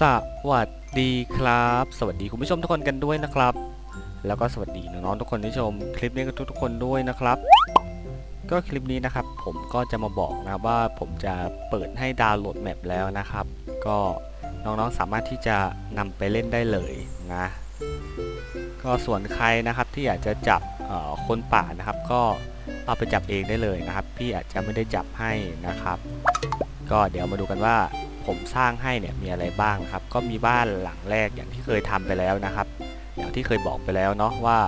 สวัสดีครับ สวัสดีคุณผู้ชมทุกคนกันด้วยนะครับ แล้วก็สวัสดีน้องๆทุกคนที่ชมคลิปนี้กันทุกๆคนด้วยนะครับ ก็คลิปนี้นะครับ ผมก็จะมาบอกนะว่าผมจะเปิดให้ดาวน์โหลดแมปแล้วนะครับ ก็น้องๆสามารถที่จะนำไปเล่นได้เลยนะ ก็ส่วนใครนะครับที่อยากจะจับคนป่านะครับ ก็เอาไปจับเองได้เลยนะครับ พี่อาจจะไม่ได้จับให้นะครับ ก็เดี๋ยวมาดูกันว่า ผมสร้างให้เนี่ยมีอะไรบ้างครับ ก็มีบ้านหลังแรกอย่างที่เคยทำไปแล้วนะครับ อย่างที่เคยบอกไปแล้วเนาะว่า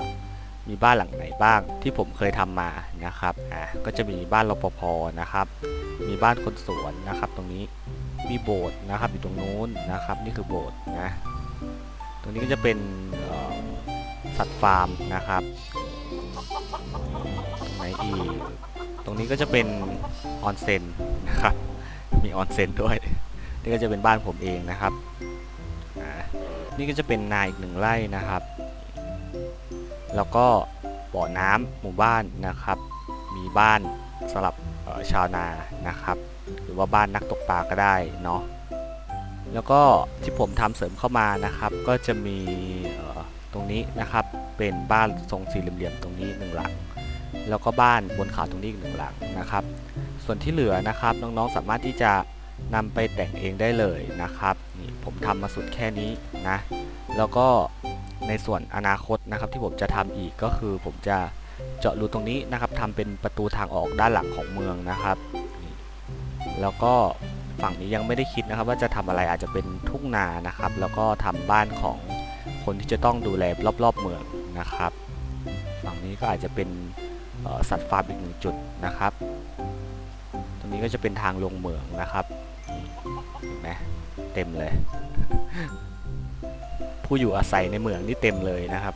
มีบ้านหลังไหนบ้างที่ผมเคยทำมานะครับอะก็จะมีบ้านรปภนะครับ มีบ้านคนสวนนะครับ ตรงนี้มีโบสถ์นะครับอยู่ตรงนู้นนะครับ นี่คือโบสถ์นะตรงนี้ก็จะเป็นสัตว์ฟาร์มนะครับตรงไหนอีกตรงนี้ก็จะเป็นออนเซ็นนะครับ มีออนเซ็นด้วย นี่ก็จะเป็นบ้านผมเองนะครับ นี่ก็จะเป็นนาอีกหนึ่งไร่นะครับ แล้วก็บ่อน้ำหมู่บ้านนะครับ มีบ้านสำหรับชาวนานะครับ หรือว่าบ้านนักตกปลาก็ได้เนาะ แล้วก็ที่ผมทำเสริมเข้ามานะครับ ก็จะมีตรงนี้นะครับ เป็นบ้านทรงสี่เหลี่ยมตรงนี้หนึ่งหลัง แล้วก็บ้านบนเขาตรงนี้อีกหนึ่งหลังนะครับ ส่วนที่เหลือนะครับน้องๆสามารถที่จะ นำไปแต่งเองได้เลยนะครับนี่ผมทำมาสุดแค่นี้นะ แล้วก็ในส่วนอนาคตนะครับที่ผมจะทำอีกก็คือผมจะเจาะรูตรงนี้นะครับทำเป็นประตูทางออกด้านหลังของเมืองนะครับนี่แล้วก็ฝั่งนี้ยังไม่ได้คิดนะครับ ว่าจะทำอะไรอาจจะเป็นทุ่งนานะครับ แล้วก็ทำบ้านของคนที่จะต้องดูแลรอบๆเมืองนะครับ ฝั่งนี้ก็อาจจะเป็นสัตว์ฟาร์มอีกหนึ่งจุดนะครับ ตรงนี้ก็จะเป็นทางลงเมืองนะครับ เห็นไหมเต็มเลย ผู้อยู่อาศัยในเมืองนี่เต็มเลยนะครับ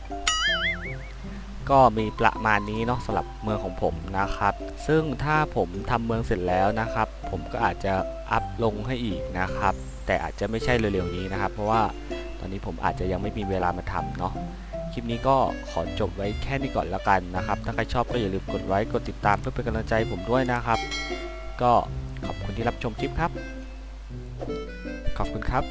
ก็มีประมาณนี้เนาะสำหรับเมืองของผมนะครับ ซึ่งถ้าผมทำเมืองเสร็จแล้วนะครับ ผมก็อาจจะอัพลงให้อีกนะครับ แต่อาจจะไม่ใช่เร็วๆนี้นะครับ เพราะว่าตอนนี้ผมอาจจะยังไม่มีเวลามาทำเนาะคลิปนี้ก็ขอจบไว้แค่นี้ก่อนล้วกันนะครับ ถ้าใครชอบก็อย่าลืมกดไลค์ กดติดตามเพื่อเป็นกำลังใจผมด้วยนะครับ ก็ขอบคุณที่รับชมคลิปครับ ขอบคุณครับ